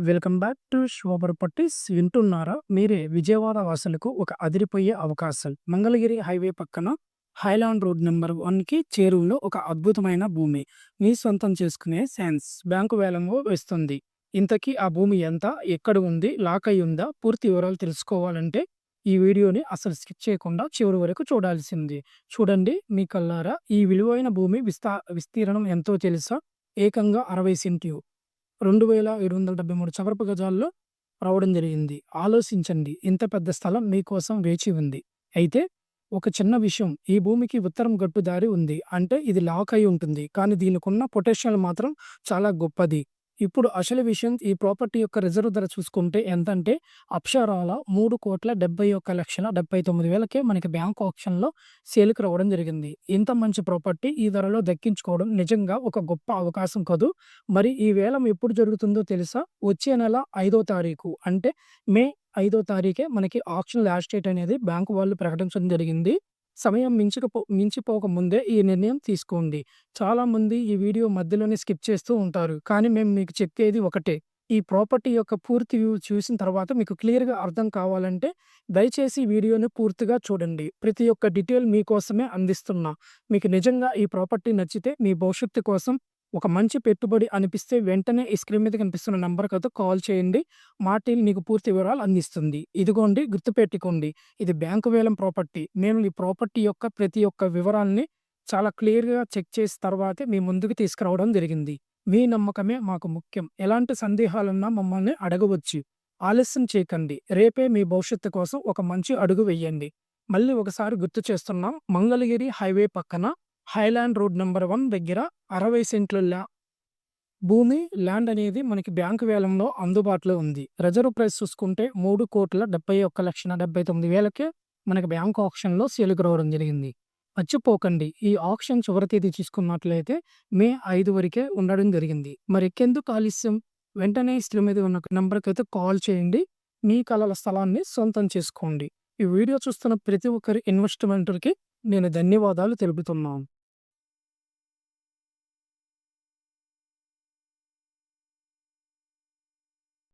Welcome back to శోభర్ పట్టిస్. వింటున్నారా? మీరే విజయవాడ వాసులకు ఒక అదిరిపోయే అవకాశం. మంగళగిరి హైవే పక్కన హైలాండ్ రోడ్ నెంబర్ వన్కి చేరువలో ఒక అద్భుతమైన భూమి. మీ సొంతం చేసుకునే సెన్స్ బ్యాంకు వేలంలో వేస్తుంది. ఇంతకీ ఆ భూమి ఎంత? ఎక్కడ ఉంది? లాక్ అయి ఉందా పూర్తి వివరాలు తెలుసుకోవాలంటే ఈ వీడియోని అసలు స్కిప్ చేయకుండా చివరి వరకు చూడాల్సింది. చూడండి మీ కల్లారా ఈ విలువైన భూమి విస్తా విస్తీర్ణం ఎంతో తెలుసా? ఏకంగా అరవై సెంట్లు. రెండు వేల ఏడు వందల డెబ్బై మూడు చదరపు గజాల్లో రావడం జరిగింది. ఆలోచించండి ఇంత పెద్ద స్థలం మీకోసం వేచి ఉంది. అయితే ఒక చిన్న విషయం ఈ భూమికి ఉత్తరం గట్టుదారి ఉంది. అంటే ఇది లాక్ అయి ఉంటుంది. కానీ దీనికి ఉన్న పొటెన్షియల్ మాత్రం చాలా గొప్పది. ఇప్పుడు అసలు విషయం ఈ ప్రాపర్టీ యొక్క రిజర్వ్ ధర చూసుకుంటే ఎంతంటే అక్షరాల మూడు కోట్ల డెబ్బై ఒక్క లక్షల డెబ్బై తొమ్మిది వేలకే మనకి బ్యాంక్ ఆప్షన్లో సేల్కి రావడం జరిగింది. ఇంత మంచి ప్రాపర్టీ ఈ ధరలో దక్కించుకోవడం నిజంగా ఒక గొప్ప అవకాశం కాదు? మరి ఈ వేలం ఎప్పుడు జరుగుతుందో తెలుసా? వచ్చే నెల ఐదో తారీఖు అంటే మే ఐదో తారీఖే మనకి ఆప్షన్ లాస్ట్ డేట్ అనేది బ్యాంకు వాళ్ళు ప్రకటించడం జరిగింది. సమయం మించకపో మించిపోక ముందే ఈ నిర్ణయం తీసుకోండి. చాలామంది ఈ వీడియో మధ్యలోనే స్కిప్ చేస్తూ ఉంటారు. కానీ మేము మీకు చెప్పేది ఒకటే. ఈ ప్రాపర్టీ యొక్క పూర్తి వ్యూ చూసిన తర్వాత మీకు క్లియర్గా అర్థం కావాలంటే దయచేసి వీడియోని పూర్తిగా చూడండి. ప్రతి ఒక్క డీటెయిల్ మీకోసమే అందిస్తున్నా. మీకు నిజంగా ఈ ప్రాపర్టీ నచ్చితే మీ భవిష్యత్తు కోసం ఒక మంచి పెట్టుబడి అనిపిస్తే వెంటనే ఈ స్క్రీన్ మీద కనిపిస్తున్న నంబర్కి అయితే కాల్ చేయండి. మా టీం మీకు పూర్తి వివరాలు అందిస్తుంది. ఇదిగోండి గుర్తుపెట్టుకోండి. ఇది బ్యాంకు వేలం ప్రాపర్టీ. మేము ఈ ప్రాపర్టీ యొక్క ప్రతి ఒక్క వివరాల్ని చాలా క్లియర్గా చెక్ చేసిన తర్వాతే మీ ముందుకు తీసుకురావడం జరిగింది. మీ నమ్మకమే మాకు ముఖ్యం. ఎలాంటి సందేహాలున్నా మమ్మల్ని అడగవచ్చు. ఆలస్యం చేయకండి. రేపే మీ భవిష్యత్తు కోసం ఒక మంచి అడుగు వెయ్యండి మళ్ళీ ఒకసారి గుర్తు చేస్తున్నాం. మంగళగిరి హైవే పక్కన హైలాండ్ రోడ్ నెంబర్ వన్ దగ్గర అరవై సెంట్ల ల్యా భూమి ల్యాండ్ అనేది మనకి బ్యాంకు వేలంలో అందుబాటులో ఉంది. రిజర్వ్ ప్రైస్ చూసుకుంటే మూడు కోట్ల డెబ్బై ఒక్క లక్షల డెబ్బై తొమ్మిది వేలకే మనకి బ్యాంక్ ఆప్షన్లో సేలుకు రావడం జరిగింది. మర్చిపోకండి ఈ ఆప్షన్ చివరి తేదీ చూసుకున్నట్లయితే మే ఐదు వరకే ఉండడం జరిగింది. మరి ఎక్కేందుకు ఆలస్యం? వెంటనే స్త్రీ మీద ఉన్న నెంబర్కి అయితే కాల్ చేయండి. మీ కళల స్థలాన్ని సొంతం చేసుకోండి. ఈ వీడియో చూస్తున్న ప్రతి ఒక్కరి ఇన్వెస్ట్మెంటర్కి నేను ధన్యవాదాలు తెలుపుతున్నాను.